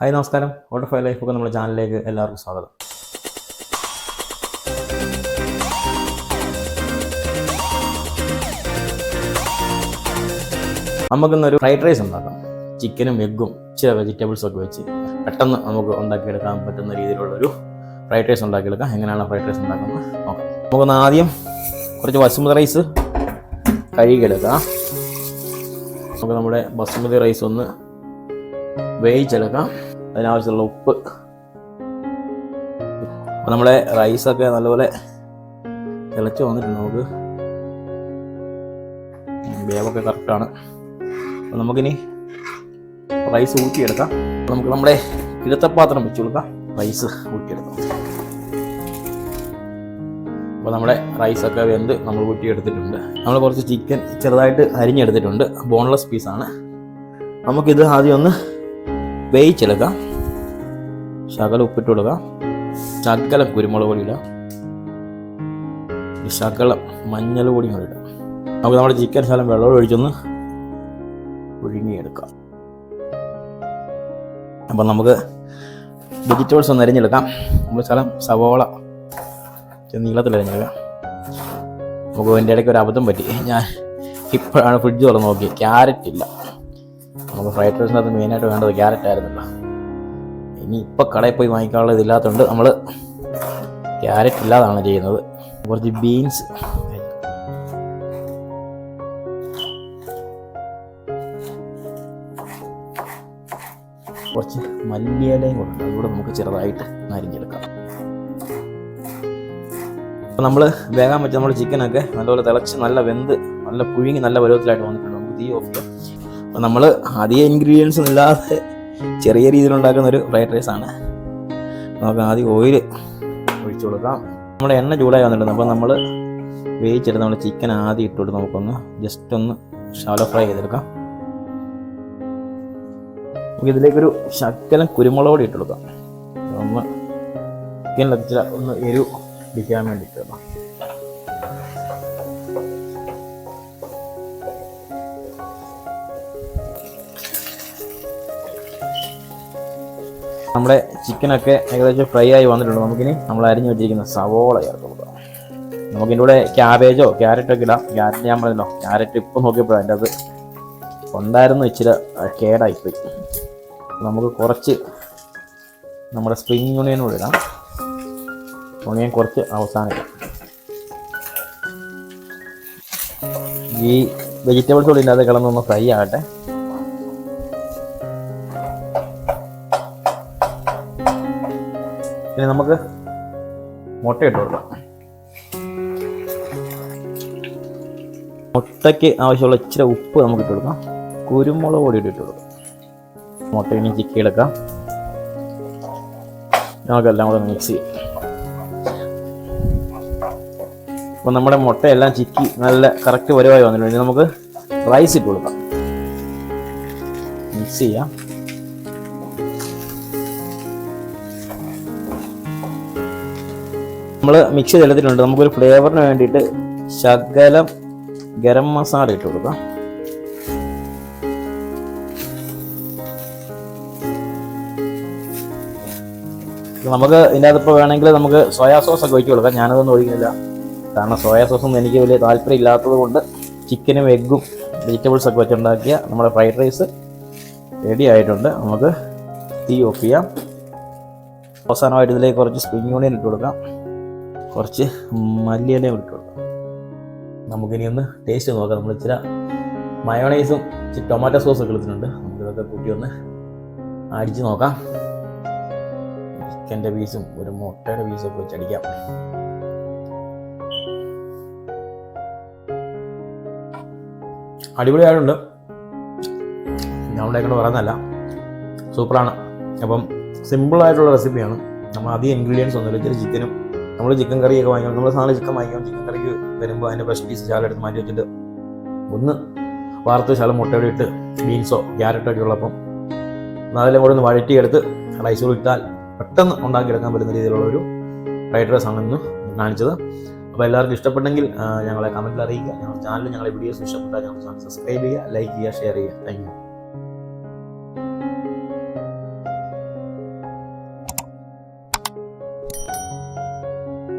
Hi നമസ്കാരം. Auto phi life ഒക്കെ നമ്മുടെ ചാനലിലേക്ക് എല്ലാവർക്കും സ്വാഗതം. നമുക്കിന്നൊരു ഫ്രൈഡ് റൈസ് ഉണ്ടാക്കാം. ചിക്കനും എഗ്ഗും ചില വെജിറ്റബിൾസും ഒക്കെ വെച്ച് പെട്ടെന്ന് നമുക്ക് ഉണ്ടാക്കിയെടുക്കാൻ പറ്റുന്ന രീതിയിലുള്ളൊരു ഫ്രൈഡ് റൈസ് ഉണ്ടാക്കിയെടുക്കാം. എങ്ങനെയാണ് ഫ്രൈഡ് റൈസ് ഉണ്ടാക്കുന്നത്? നോക്കാം. നമുക്കൊന്ന് ആദ്യം കുറച്ച് ബസുമതി റൈസ് കഴുകിയെടുക്കാം. നമുക്ക് നമ്മുടെ ബസുമതി റൈസ് ഒന്ന് വേവിച്ചെടുക്കാം അതിനാവശ്യമുള്ള ഉപ്പ്. നമ്മളെ റൈസൊക്കെ നല്ലപോലെ തിളച്ച് വന്നിട്ടുണ്ട് നമുക്ക്. വേവൊക്കെ കറക്റ്റാണ് അപ്പോൾ നമുക്കിനി റൈസ് ഊറ്റിയെടുക്കാം. അപ്പം നമുക്ക് നമ്മുടെ കിഴത്തപ്പാത്രം വെച്ച് കൊടുക്കാം. റൈസ് ഊറ്റിയെടുക്കാം. അപ്പോൾ നമ്മുടെ റൈസൊക്കെ വെന്ത് നമ്മൾ ഊറ്റിയെടുത്തിട്ടുണ്ട്. നമ്മൾ കുറച്ച് ചിക്കൻ ചെറുതായിട്ട് അരിഞ്ഞെടുത്തിട്ടുണ്ട്. ബോൺലെസ് പീസാണ് നമുക്കിത് ആദ്യം ഒന്ന് വേവിച്ചെടുക്കാം ശകലം ഉപ്പിട്ട് കൊടുക്കാം ശകലം കുരുമുളക് പൊടി ഇടാം ഒരു ശകലം മഞ്ഞൾ പൊടി കൂടി ഇടാം നമുക്ക് നമ്മുടെ ചിക്കൻ ശകലം വെള്ളം ഒഴിച്ചൊന്ന് ഒഴുങ്ങിയെടുക്കാം അപ്പം നമുക്ക് വെജിറ്റബിൾസ് ഒന്ന് അരിഞ്ഞെടുക്കാം. നമ്മൾ ശകലം സവോള നീളത്തിൽ അരിഞ്ഞെടുക്കാം. നമുക്ക് അതിന്റെ ഇടയ്ക്ക് ഒരു അബദ്ധം പറ്റി. ഞാൻ ഇപ്പോഴാണ് ഫ്രിഡ്ജ് തുറന്ന് നോക്കി ക്യാരറ്റ് ഇല്ല. നമുക്ക് ഫ്രൈഡ് റൈസിനകത്ത് മെയിനായിട്ട് വേണ്ടത് ക്യാരറ്റ് ആയിരുന്നല്ലോ. ഇനി ഇപ്പോൾ കടയിൽ പോയി വാങ്ങിക്കാനുള്ള ഇതില്ലാത്തതുകൊണ്ട് നമ്മൾ ക്യാരറ്റ് ഇല്ലാതാണ് ചെയ്യുന്നത്. കുറച്ച് ബീൻസ് കുറച്ച് മല്ലിയിലയും കൂടെ അതുകൂടെ നമുക്ക് ചെറുതായിട്ട് നരിഞ്ഞെടുക്കാം അപ്പോൾ നമ്മൾ വേഗം വെച്ച നമ്മൾ ചിക്കനൊക്കെ നല്ലപോലെ തിളച്ച് നല്ല വെന്ത് നല്ല പുഴുങ്ങി നല്ല പരുവത്തിലായിട്ട് വന്നിട്ടുണ്ട്. നമുക്ക് തീ ഓഫ് ചെയ്യാം. നമ്മൾ അധികം ഇൻഗ്രീഡിയൻസ് ഇല്ലാതെ ചെറിയ രീതിയിൽ ഉണ്ടാക്കുന്ന ഒരു ഫ്രൈഡ് റൈസ് ആണ്. നമുക്ക് ആദ്യം ഓയിൽ ഒഴിച്ചു കൊടുക്കാം. നമ്മുടെ എണ്ണ ചൂടായി വന്നിട്ടുണ്ട്. അപ്പോൾ നമ്മൾ വേവിച്ചെടുത്ത് നമ്മൾ ചിക്കൻ ആദ്യം ഇട്ട് കൊടുത്ത് നമുക്കൊന്ന് ജസ്റ്റ് ഒന്ന് ഷാലോ ഫ്രൈ ചെയ്തെടുക്കാം. നമുക്ക് ഇതിലേക്കൊരു ശക്കലം കുരുമുളക് പൊടി ഇട്ട് കൊടുക്കാം. ഒന്ന് ചിക്കനിലൊക്കെ ചില ഒന്ന് എരിവ് പിടിക്കാൻ വേണ്ടിയിട്ട് നമ്മുടെ ചിക്കനൊക്കെ ഏകദേശം ഫ്രൈ ആയി വന്നിട്ടുണ്ട്. നമുക്കിനി നമ്മൾ അരിഞ്ഞു വെച്ചിരിക്കുന്ന സവോള ചേർത്ത് നമുക്കിന്റെ കൂടെ ക്യാബേജോ ക്യാരറ്റോ ഒക്കെ ഇടാം. ക്യാരറ്റ് ഞാൻ പറഞ്ഞല്ലോ ക്യാരറ്റ് ഇപ്പം നോക്കിയപ്പോഴാണ് അതിന്റെ അത് ഉണ്ടായിരുന്നു ഇച്ചിരി കേടായിപ്പോയി. നമുക്ക് കുറച്ച് നമ്മുടെ സ്പ്രിങ് ഓണിയൻ കൂടെ ഇടാം. ഓണിയൻ കുറച്ച് അവസാനിക്കാം ഈ വെജിറ്റബിൾസ് കൂടി ഇല്ലാതെ കിടന്നൊന്ന് ഫ്രൈ ആകട്ടെ. ഇനി നമുക്ക് മുട്ട ഇട്ട് കൊടുക്കാം. മുട്ടയ്ക്ക് ആവശ്യമുള്ള ഇച്ചിരി ഉപ്പ് നമുക്ക് ഇട്ട് കൊടുക്കാം. കുരുമുളക് പൊടി ഇട്ട് കൊടുക്കാം. മുട്ട ഇനി ചിക്കി എടുക്കാം നമുക്കെല്ലാം കൂടെ മിക്സ് ചെയ്യാം. അപ്പോൾ നമ്മുടെ മുട്ടയെല്ലാം ചിക്കി നല്ല കറക്റ്റ് വരുവായി വന്നിട്ടുണ്ട്. നമുക്ക് റൈസ് ഇട്ട് കൊടുക്കാം. മിക്സ് ചെയ്യാം. നമ്മൾ മിക്സ് ചെയ്തെടുത്തിട്ടുണ്ട്. നമുക്കൊരു ഫ്ലേവറിന് വേണ്ടിയിട്ട് ശകലം ഗരം മസാല ഇട്ട് കൊടുക്കാം. നമുക്ക് ഇതിനകത്ത് ഇപ്പോൾ വേണമെങ്കിൽ നമുക്ക് സോയാ സോസ് ഒക്കെ ഒഴിച്ചു കൊടുക്കാം. ഞാനതൊന്നും ഒഴിക്കുന്നില്ല. കാരണം സോയാ സോസ് ഒന്നും എനിക്ക് വലിയ താല്പര്യം ഇല്ലാത്തത് കൊണ്ട് ചിക്കനും എഗ്ഗും വെജിറ്റബിൾസ് ഒക്കെ വെച്ചുണ്ടാക്കിയ നമ്മുടെ ഫ്രൈഡ് റൈസ് റെഡി ആയിട്ടുണ്ട്. നമുക്ക് തീ ഓഫ് ചെയ്യാം. അവസാനമായിട്ട് ഇതിലേക്ക് കുറച്ച് സ്പ്രിംഗ് ഓണിയൻ ഇട്ട് കൊടുക്കാം. കുറച്ച് മല്ലിയിലയും ഇട്ട് നമുക്കിനി ഒന്ന് ടേസ്റ്റ് നോക്കാം. നമ്മൾ ഇച്ചിരി മയോണൈസും ഇച്ചിരി ടൊമാറ്റോ സോസ് ഒക്കെ എടുത്തിട്ടുണ്ട്. നമുക്കിതൊക്കെ കൂട്ടി ഒന്ന് അടിച്ച് നോക്കാം. ചിക്കന്റെ പീസും ഒരു മുട്ടയുടെ പീസും ഒക്കെ വെച്ചടിക്കാം അടിപൊളിയായിട്ടുണ്ട് ഞാൻ ഉണ്ടായിക്കൊണ്ട് പറയുന്നതല്ല. സൂപ്പറാണ്. അപ്പം സിമ്പിളായിട്ടുള്ള റെസിപ്പിയാണ് നമ്മൾ അധികം ഇൻഗ്രീഡിയൻസ് ഒന്നുമില്ല. ഇച്ചിരി ചിക്കനും നമ്മൾ ചിക്കൻ കറിയൊക്കെ വാങ്ങിക്കും. നമ്മൾ സാധനം ചിക്കൻ വാങ്ങിക്കും. ചിക്കൻ കറിക്ക് വരുമ്പോൾ അതിന്റെ ഫ്രഷ് പീസ് ചാലെടുത്ത് മാറ്റി വെച്ചിട്ട് ഒന്ന് വാർത്ത് ശാലം മുട്ടയുടെ ഇട്ട് ബീൻസോ ക്യാരറ്റോ ഒക്കെ ഉള്ളപ്പം അതെല്ലാം കൂടെ ഒന്ന് വഴറ്റിയെടുത്ത് റൈസ് ഇട്ടാൽ പെട്ടെന്ന് ഉണ്ടാക്കിയെടുക്കാൻ പറ്റുന്ന രീതിയിലുള്ള ഒരു ഫ്രൈഡ് റൈസ് ആണ് ഇന്ന് കാണിച്ചത്. അപ്പോൾ എല്ലാവർക്കും ഇഷ്ടപ്പെട്ടെങ്കിൽ ഞങ്ങളെ കമന്റിൽ അറിയിക്കുക. ഞങ്ങളുടെ ചാനൽ ഞങ്ങളെ വീഡിയോസ് ഇഷ്ടപ്പെട്ടാൽ ഞങ്ങളുടെ ചാനൽ സബ്സ്ക്രൈബ് ചെയ്യുക ലൈക്ക് ചെയ്യുക ഷെയർ ചെയ്യുക. താങ്ക്